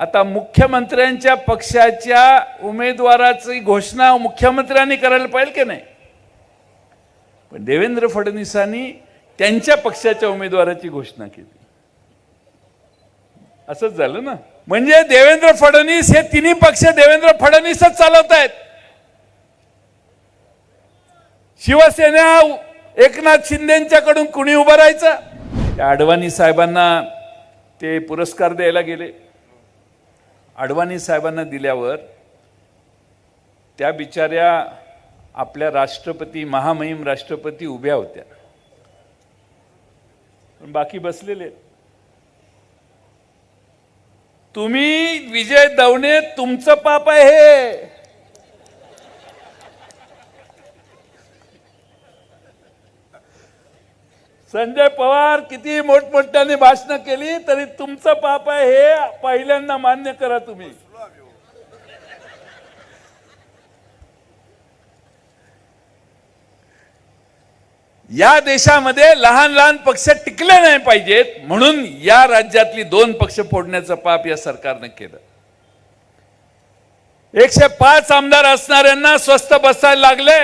आता मुख्यमंत्र्यांच्या पक्षाच्या उमेदवाराची घोषणा मुख्यमंत्र्यांनी करायला पाहिजे की नाही? पण देवेंद्र फडणवीसांनी त्यांच्या पक्षाच्या उमेदवाराची घोषणा केली. असंच झालं ना? म्हणजे देवेंद्र फडणवीस हे तिन्ही पक्ष देवेंद्र फडणवीसच चालवत आहेत. शिवसेना एकनाथ शिंदेच्याकडून कुणी उभं राहायचं? त्या अडवाणी साहेबांना ते पुरस्कार द्यायला गेले. अडवाणी साहेबांना दिल्यावर त्या बिचाऱ्या आपल्या राष्ट्रपती महामहिम राष्ट्रपती उभ्या होत्या. पण बाकी बसलेले तुम्ही विजय दवणे तुमचं पाप आहे. संजय पवार किती मोठमोठ्याने भाषणं केली तरी तुमचं पाप आहे हे पहिल्यांदा मान्य करा तुम्ही. या देशामध्ये लहान लहान पक्ष टिकले नाही पाहिजेत म्हणून या राज्यातली दोन पक्ष फोडण्याचं पाप या सरकारनं केलं. एकशे पाच आमदार असणाऱ्यांना स्वस्त बसायला लागले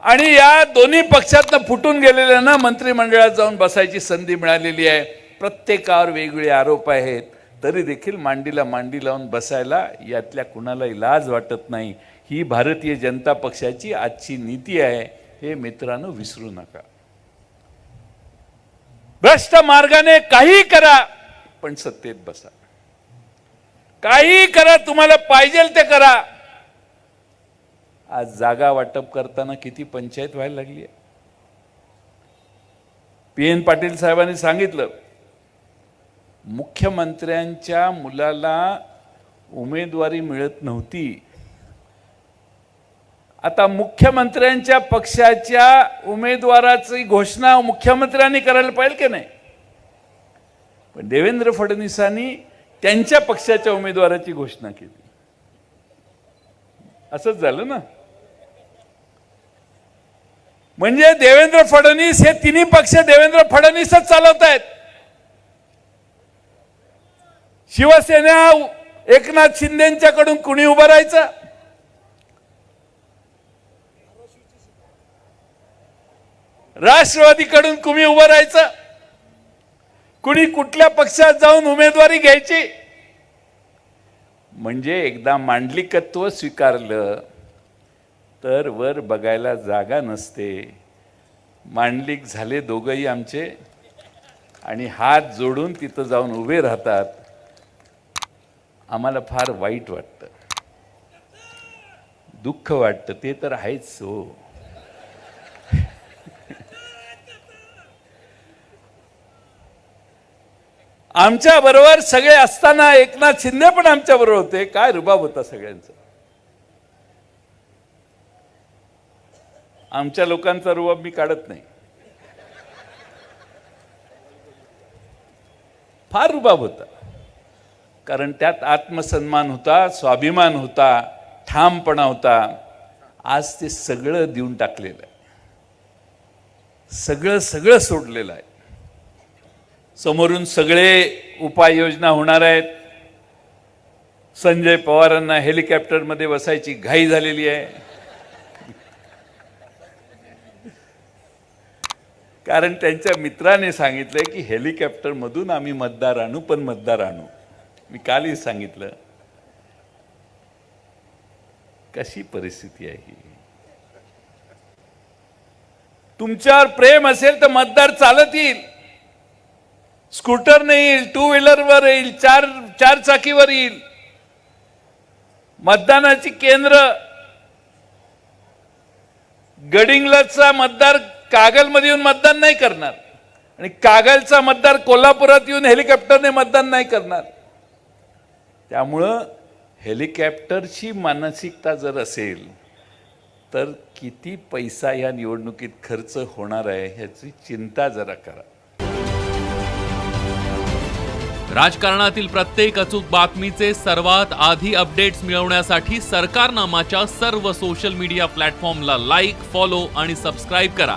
आणि या दोन्ही पक्षातनं फुटून गेलेल्यांना मंत्रिमंडळात जाऊन बसायची संधी मिळालेली आहे. प्रत्येकावर वेगवेगळे आरोप आहेत. तरी देखील मांडीला मांडी लावून बसायला यातल्या कुणालाही लाज वाटत नाही. ही भारतीय जनता पक्षाची आजची नीती आहे. हे मित्रांनो विसरू नका. भ्रष्ट मार्गाने काही करा पण सत्तेत बसा. काही करा तुम्हाला पाहिजे ते करा. आज जागा वाटप करताना किती पंचायत व्हायला लागली आहे? पी एन पाटील साहेबांनी सांगितलं मुख्यमंत्र्यांच्या मुलाला उमेदवारी मिळत नव्हती. आता मुख्यमंत्र्यांच्या पक्षाच्या उमेदवाराची घोषणा मुख्यमंत्र्यांनी करायला पाहिजे की नाही? पण देवेंद्र फडणवीसांनी त्यांच्या पक्षाच्या उमेदवाराची घोषणा केली. असंच झालं ना? म्हणजे देवेंद्र फडणवीस हे तिन्ही पक्ष देवेंद्र फडणवीसच चालवत आहेत शिवसेना एकनाथ शिंदेच्याकडून कुणी उभं राहायचं? राष्ट्रवादीकडून कुणी उभं राहायचं? कुणी कुठल्या पक्षात जाऊन उमेदवारी घ्यायची? म्हणजे एकदा मांडलिकत्व स्वीकारलं तर वर बघायला जागा नसते. मांडलिक झाले दोघंही आमचे. आणि हात जोडून तिथं जाऊन उभे राहतात. आम्हाला फार वाईट वाटतं. दुःख वाटतं. ते तर आहेच हो. आमच्या बरोबर सगळे असताना एकनाथ शिंदे पण आमच्या बरोबर होते. काय रुबाब होता सगळ्यांचा. आमच्या लोकांचा रुबाब मी काढत नाही. फार रुबाब होता. कारण त्यात आत्मसन्मान होता स्वाभिमान होता ठामपणा होता. आज ते सगळं देऊन टाकलेलं आहे. सगळं सगळं सोडलेलं आहे. समोरून सगळे उपाययोजना होणार आहेत. संजय पवारांना हेलिकॉप्टरमध्ये बसायची घाई झालेली आहे. कारण त्यांच्या मित्राने सांगितलंय की हेलिकॉप्टरमधून आम्ही मतदार आणू पण मतदार आणू. मी कालही सांगितलं कशी परिस्थिती आहे ही? तुमच्यावर प्रेम असेल तर मतदार चालत येईल. स्कूटरने येईल टू व्हीलरवर येईल चार चार चाकीवर येईल. मतदानाची केंद्र गडिंगलचा मतदार कागलमध्ये येऊन मतदान नाही करणार. आणि कागलचा मतदार कोल्हापुरात येऊन हेलिकॉप्टरने मतदान नाही करणार. त्यामुळं हेलिकॉप्टरची मानसिकता जर असेल तर किती पैसा या निवडणुकीत खर्च होणार आहे ह्याची चिंता जरा करा. राजकारणातील प्रत्येक अचूक बातमीचे सर्वात आधी अपडेट्स मिळवण्यासाठी सरकारनामाच्या सर्व सोशल मीडिया प्लॅटफॉर्मला लाईक फॉलो आणि सबस्क्राईब करा.